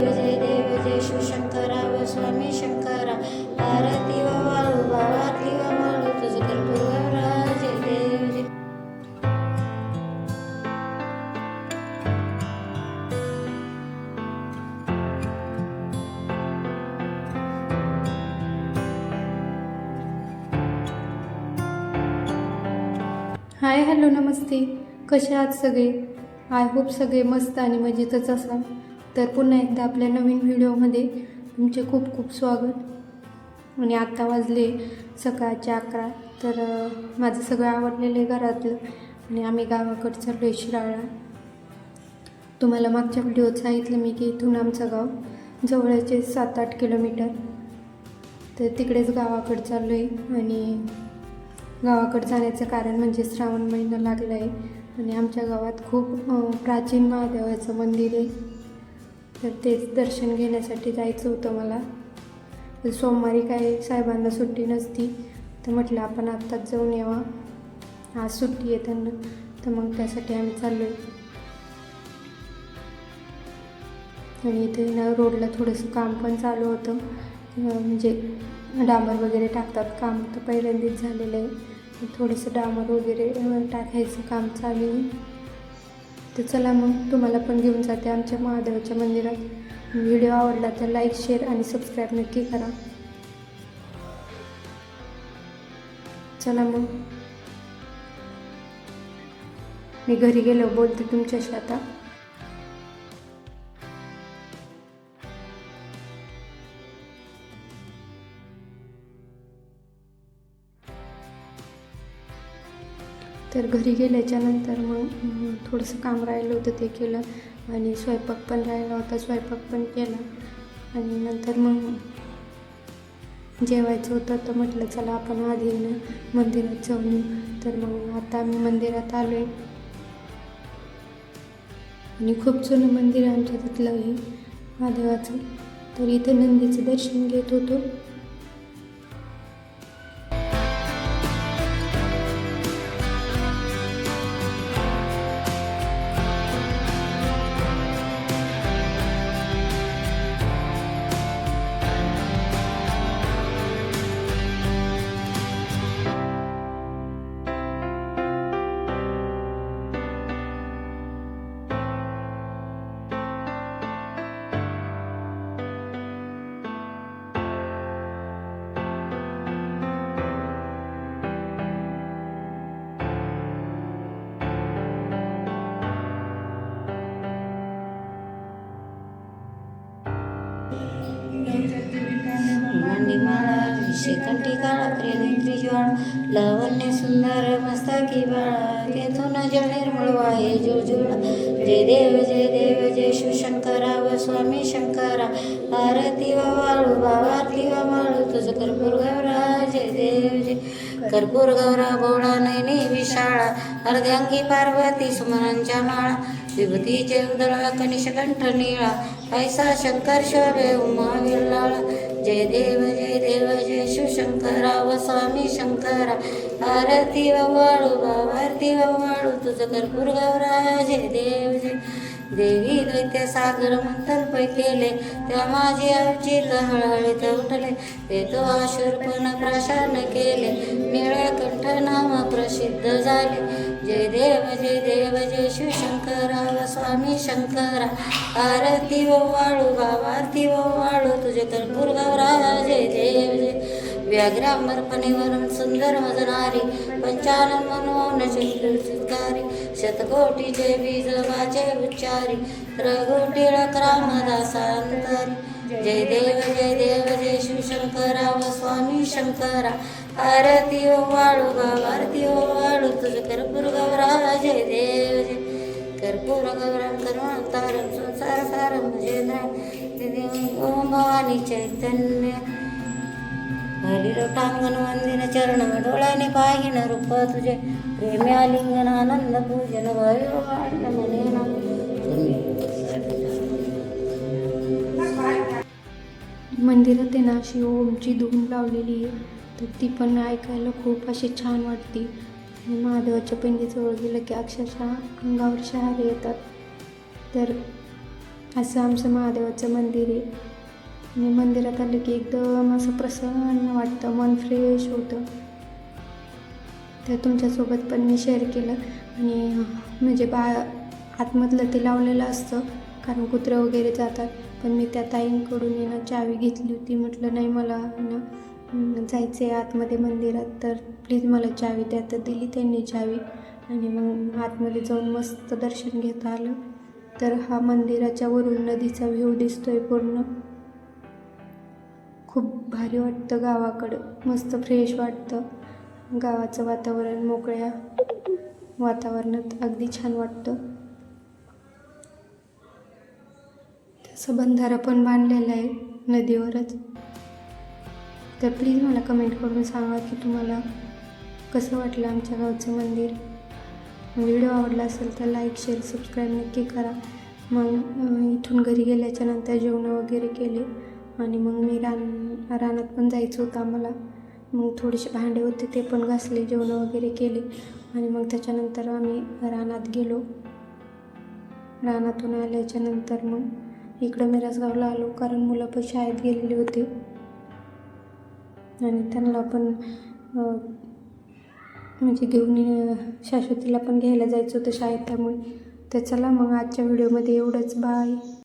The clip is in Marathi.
जय देव जय शिवशंकरा व स्वामी शंकरा. आरती व वाळू बाबातली व माळू तुझं कर्पूर जय देव. जय हाय हॅलो नमस्ते. कसे आहात सगळे? आय होप सगळे मस्त आणि मजेतच असाल. तर पुन्हा एकदा आपल्या नवीन व्हिडिओमध्ये तुमचे खूप खूप स्वागत. आणि आत्ता वाजले सकाळचे अकरा. तर माझं सगळं आवडलेलं आहे घरातलं. आणि आम्ही गावाकडे चाललो आहे शिराळा. तुम्हाला मागच्या व्हिडिओत सांगितलं मी की इथून आमचं गाव जवळचे सात आठ किलोमीटर. तर तिकडेच गावाकडे चाललो आहे. आणि गावाकडे जाण्याचं कारण म्हणजे श्रावण महिना लागला आहे. आणि आमच्या गावात खूप प्राचीन महादेवाचं मंदिर आहे. तर तेच दर्शन घेण्यासाठी जायचं होतं मला. सोमवारी काय साहेबांना सुट्टी नसती तर म्हटलं आपण आत्ताच जाऊन यावा. आज सुट्टी आहे त्यांना तर मग त्यासाठी आम्ही चाललो आहे आणि इथे ना रोडला थोडंसं काम पण चालू होतं. म्हणजे डांबर वगैरे टाकतात काम तर पहिल्यांदाच झालेलं आहे. थोडंसं डांबर वगैरे टाकायचं काम चालू आहे. तर चला मग तुम्हाला पण घेऊन जाते आमच्या महादेवाच्या मंदिरात. व्हिडिओ आवडला तर लाईक शेअर आणि सबस्क्राईब नक्की करा. चला मग. मी घरी गेलो बोलते तुमच्याशी आता. तर घरी गेल्याच्यानंतर मग थोडंसं काम राहिलं होतं ते केलं आणि स्वयंपाक पण राहिला होता स्वयंपाक पण केला. आणि नंतर मग जेवायचं होतं तर म्हटलं चला आपण आधी मंदिरात जाऊन तर मग आता आम्ही मंदिरात आलो आहे आणि खूप जुनं मंदिर आहे आमच्या तिथलं हे महादेवाचं. तर इथं नंदीचं दर्शन घेत होतो. माळा काळा प्रेमी ज्वाळ. लावण्य सुंदर मस्ताकी बाळा. तेथून जल निर्मळ वाहे जुळजुळ जय देव जय देव जय शिवशंकरा व स्वामी शंकरा. आरती व वाळू बाबारती व माळू. तुझं कर्पूर गौरा जय देव जय. कर्पूर गौरा गोळा नैनी विशाळा. अर्ध्यांगी पार्वती सुमनांच्या माळा. विभूतीचे उदळा कनिषकंठ निळा. ऐसा शंकर शोभे उमा विल्लाळा जय देव जय देव जय शिवशंकरा व स्वामी शंकरा आरती वाळू भावारती वाळू। तुझं कर्पूर गौरा जय देव जय। देवी दैत्य सागर मंथन केले त्या माझी आमची हळहळीत उठले। ते तो आशुरपण प्राशान केले निळकंठ नाम प्रसिद्ध झाले। जय देव जय देव जय शिवशंकरा व स्वामी शंकरा. आरती व वाळू बाबारती व वाळू तुझे कर्पूर गौरा जय देव जय. व्याघ्रांबरपणेवरून सुंदर मजनारी पंचान मनोन चित्कारी. शतकोटी जय बीज वाचे उच्चारी. रघुटिळक रामदासांतरी. जय देव जय देव जय शिवशंकरा व स्वामी शंकरा. आरती ओ वाळू बाबारती ओ वाळू तुझ कर्पूर गौरा जय देव जय कर्पूर गौरम करुणावतारम संसार सारम भजेंद्र ओम भवानी चैतन्य. हरिलोटांगण वंदिन चरण डोळ्याने पाहिन रूप तुझे. प्रेमी आलिंगन आनंद पूजन वायू वाढन मने नाम. मंदिरात आहे ना अशी ओमची धूम लावलेली आहे. तर ती पण ऐकायला खूप अशी छान वाटते. आणि महादेवाच्या पिंडीजवळ गेलं की अक्षरशः अंगावर शहारे येतात. तर असं आमचं महादेवाचं मंदिर आहे. आणि मंदिरात आलं की एकदम असं प्रसन्न वाटतं मन फ्रेश होतं. तर तुमच्यासोबत पण मी शेअर केलं. आणि म्हणजे बा आतमधलं ते लावलेलं असतं कारण कुत्रं वगैरे जातात. पण मी त्या ताईंकडून ना चावी घेतली होती. म्हटलं नाही मला ना जायचं आहे आतमध्ये मंदिरात. तर प्लीज मला चावी द्या. तर दिली त्यांनी चावी. आणि मग आतमध्ये जाऊन मस्त दर्शन घेता आलं. तर हा मंदिराच्या वरून नदीचा व्ह्यू दिसतोय पूर्ण. खूप भारी वाटतं गावाकडं. मस्त फ्रेश वाटतं. गावाचं वातावरण मोकळ्या वातावरणात अगदी छान वाटतं. तसं बंधारा पण बांधलेला आहे नदीवरच. तर प्लीज मला कमेंट करून सांगा की तुम्हाला कसं वाटलं आमच्या गावचं मंदिर. व्हिडिओ आवडला असेल तर लाईक शेअर सबस्क्राईब नक्की करा. मग इथून घरी गेल्याच्यानंतर जेवणं वगैरे केले. आणि मग मी रान रानात पण जायचं होतं आम्हाला. मग थोडेसे भांडे होते ते पण घासले जेवणं वगैरे केले. आणि मग त्याच्यानंतर आम्ही रानात गेलो. रानातून आल्याच्यानंतर मग इकडं मिरासगावला आलो कारण मुलं पण शाळेत गेलेली होती. आणि त्यांना पण म्हणजे घेऊन शाश्वतीला पण घ्यायला जायचं होतं शाळेत त्यामुळे. तर चला मग आजच्या व्हिडिओमध्ये एवढंच. बाय.